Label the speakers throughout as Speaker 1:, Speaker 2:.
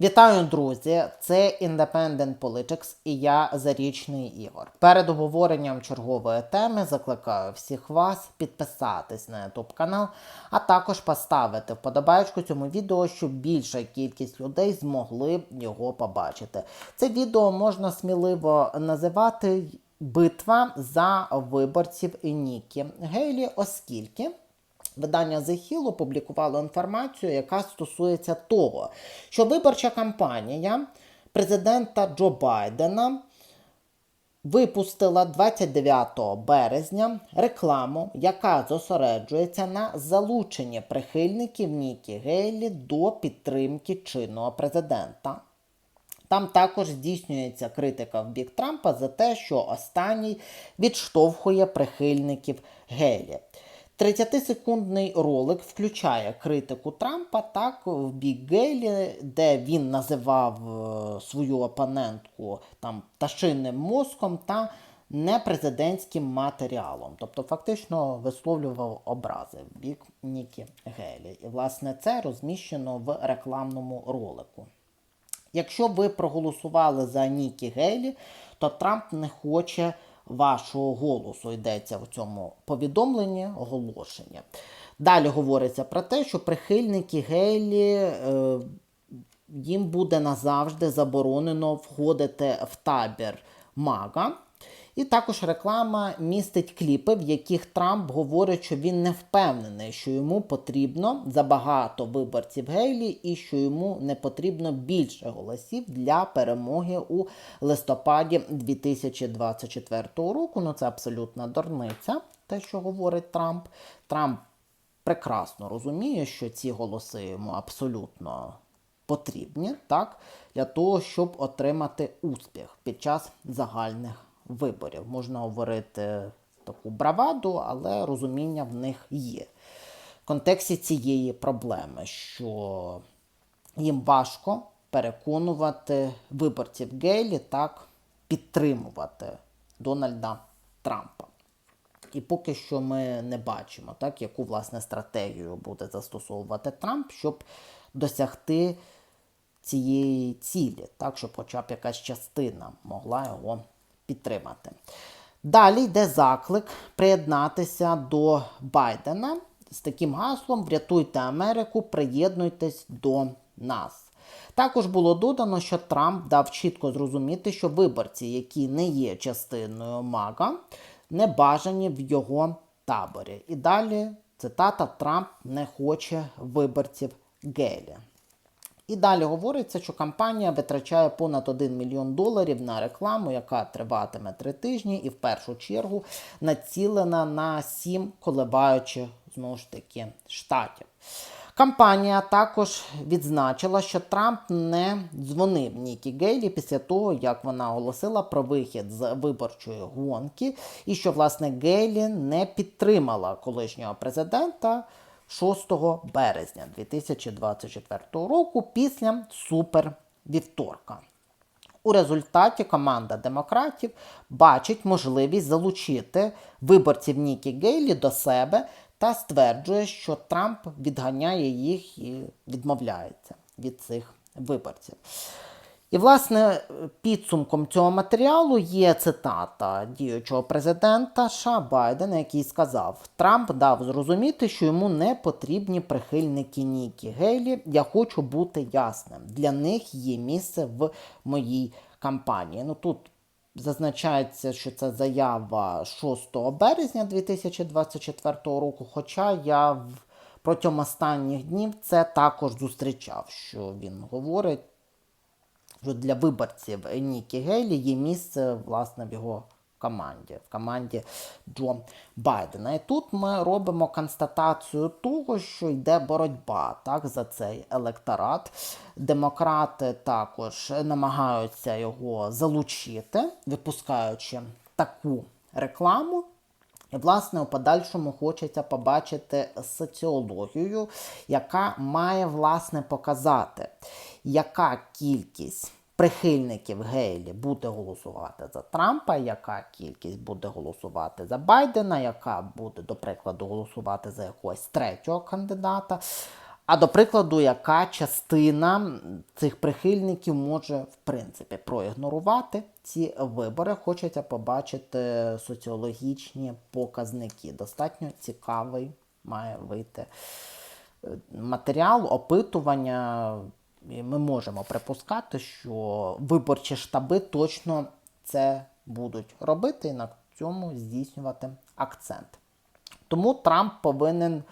Speaker 1: Вітаю, друзі! Це Independent Politics і я Зарічний Ігор. Перед обговоренням чергової теми закликаю всіх вас підписатись на YouTube канал, а також поставити вподобайку цьому відео, щоб більша кількість людей змогли його побачити. Це відео можна сміливо називати битва за виборців Нікі Гейлі, оскільки. Видання Hill опублікувало інформацію, яка стосується того, що виборча кампанія президента Джо Байдена випустила 29 березня рекламу, яка зосереджується на залученні прихильників Нікі Гейлі до підтримки чинного президента. Там також здійснюється критика в бік Трампа за те, що останній відштовхує прихильників Гейлі. 30-секундний ролик включає критику Трампа так в бік Гейлі, де він називав е, свою опонентку там пташинним мозком та непрезидентським матеріалом. Тобто фактично висловлював образи в бік Нікі Гейлі. І власне це розміщено в рекламному ролику. Якщо ви проголосували за Нікі Гейлі, то Трамп не хоче вашого голосу йдеться в цьому повідомленні оголошення. Далі говориться про те, що прихильники Гейлі е, їм буде назавжди заборонено входити в табір Мага. І також реклама містить кліпи, в яких Трамп говорить, що він не впевнений, що йому потрібно забагато виборців Гейлі і що йому не потрібно більше голосів для перемоги у листопаді 2024 року. Ну це абсолютна дурниця, те, що говорить Трамп. Трамп прекрасно розуміє, що ці голоси йому абсолютно потрібні, так, для того, щоб отримати успіх під час загальних виборів. Можна говорити таку браваду, але розуміння в них є. В контексті цієї проблеми, що їм важко переконувати виборців Гейлі так підтримувати Дональда Трампа. І поки що ми не бачимо, так, яку власне стратегію буде застосовувати Трамп, щоб досягти цієї цілі, так, щоб хоча б якась частина могла його підтримати. Далі йде заклик приєднатися до Байдена з таким гаслом Врятуйте Америку, приєднуйтесь до нас. Також було додано, що Трамп дав чітко зрозуміти, що виборці, які не є частиною МАГА, не бажані в його таборі. І далі цитата Трамп не хоче виборців Гелі. І далі говориться, що компанія витрачає понад 1 мільйон доларів на рекламу, яка триватиме три тижні, і в першу чергу націлена на сім коливаючих знову ж таки штатів. Кампанія також відзначила, що Трамп не дзвонив Нікі Гейлі після того, як вона оголосила про вихід з виборчої гонки, і що власне Гейлі не підтримала колишнього президента. 6 березня 2024 року після супервівторка. У результаті команда демократів бачить можливість залучити виборців Нікі Гейлі до себе та стверджує, що Трамп відганяє їх і відмовляється від цих виборців. І, власне, підсумком цього матеріалу є цитата діючого президента США Байдена, який сказав: Трамп дав зрозуміти, що йому не потрібні прихильники Нікі Гейлі. Я хочу бути ясним. Для них є місце в моїй кампанії. Ну тут зазначається, що це заява 6 березня 2024 року. Хоча я в протягом останніх днів це також зустрічав, що він говорить що для виборців Нікі Гейлі є місце власне в його команді, в команді Джо Байдена. І тут ми робимо констатацію того, що йде боротьба так, за цей електорат. Демократи також намагаються його залучити, випускаючи таку рекламу. І, власне, у подальшому хочеться побачити соціологію, яка має власне показати, яка кількість прихильників Гейлі буде голосувати за Трампа, яка кількість буде голосувати за Байдена, яка буде, до прикладу, голосувати за якогось третього кандидата. А до прикладу, яка частина цих прихильників може в принципі проігнорувати ці вибори? Хочеться побачити соціологічні показники. Достатньо цікавий має вийти е, матеріал, опитування. Ми можемо припускати, що виборчі штаби точно це будуть робити і на цьому здійснювати акцент. Тому Трамп повинен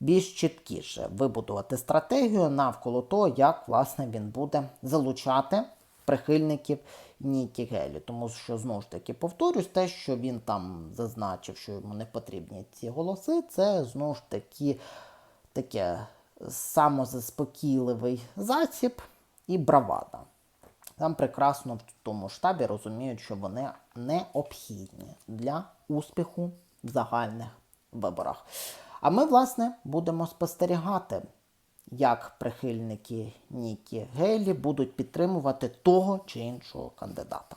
Speaker 1: більш чіткіше вибудувати стратегію навколо того, як власне він буде залучати прихильників Нікі Гелі. Тому що знову ж таки повторюсь, те, що він там зазначив, що йому не потрібні ці голоси, це знову ж таки таке самозаспокійливий засіб і бравада. Там прекрасно в тому штабі розуміють, що вони необхідні для успіху в загальних виборах. А ми, власне, будемо спостерігати, як прихильники Нікі Гейлі будуть підтримувати того чи іншого кандидата.